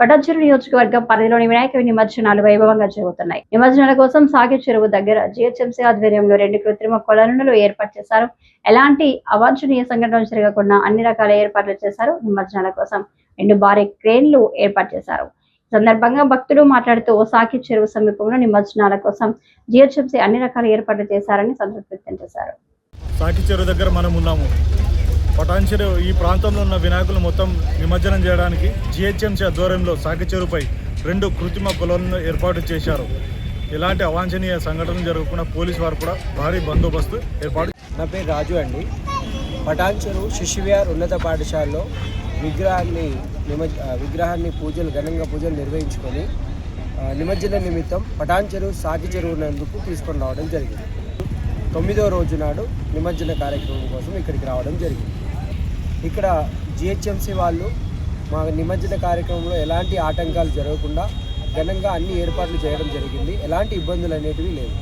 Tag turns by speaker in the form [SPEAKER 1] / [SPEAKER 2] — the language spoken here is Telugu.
[SPEAKER 1] పటాన్చెరు నియోజకవర్గం పరిధిలోని వినాయక నిమజ్జనాలు వైభవంగా జరుగుతున్నాయి. నిమజ్జనాల కోసం సాగే చెరువు దగ్గర జిహెచ్ఎంసీ ఆధ్వర్యంలో రెండు కృత్రిమ కొలనులు ఏర్పాటు చేశారు. ఎలాంటి అవాంఛనీయ సంఘటనలు జరగకుండా అన్ని రకాల ఏర్పాట్లు చేశారు నిమజ్జనాల కోసం. రెండు భారీ క్రేన్లు ఏర్పాటు చేశారు. ఈ సందర్భంగా భక్తులు మాట్లాడుతూ సాకి చెరువు సమీపంలో నిమజ్జనాల కోసం జిహెచ్ఎంసీ అన్ని రకాల ఏర్పాట్లు చేశారని సంతృప్తి వ్యక్తం చేశారు.
[SPEAKER 2] సాకి చెరువు దగ్గర మనం ఉన్నాము. పటాన్చెరు ఈ ప్రాంతంలో ఉన్న వినాయకులు మొత్తం నిమజ్జనం చేయడానికి జిహెచ్ఎంసీ ఆధ్వర్యంలో సాకి చెరువుపై రెండు కృత్రిమ కొలను ఏర్పాటు చేశారు. ఎలాంటి అవాంఛనీయ సంఘటనలు జరగకుండా పోలీసు వారు కూడా భారీ బందోబస్తు ఏర్పాటు
[SPEAKER 3] నా పేరు రాజు అండి. పటాన్చెరు శిశువిహార్ ఉన్నత పాఠశాలలో విగ్రహాన్ని నిమజ్ విగ్రహాన్ని పూజలు ఘనంగా పూజలు నిర్వహించుకొని నిమజ్జన నిమిత్తం పటాన్ చెరువు సాకి చెరువునందుకు తీసుకొని రావడం జరిగింది. తొమ్మిదో రోజు నాడు నిమజ్జన కార్యక్రమం కోసం ఇక్కడికి రావడం జరిగింది. ఇక్కడ జిహెచ్ఎంసీ వాళ్ళు మా నిమజ్జన కార్యక్రమంలో ఎలాంటి ఆటంకాలు జరగకుండా ఘనంగా అన్ని ఏర్పాట్లు చేయడం జరిగింది. ఎలాంటి ఇబ్బందులు అనేటివి లేవు.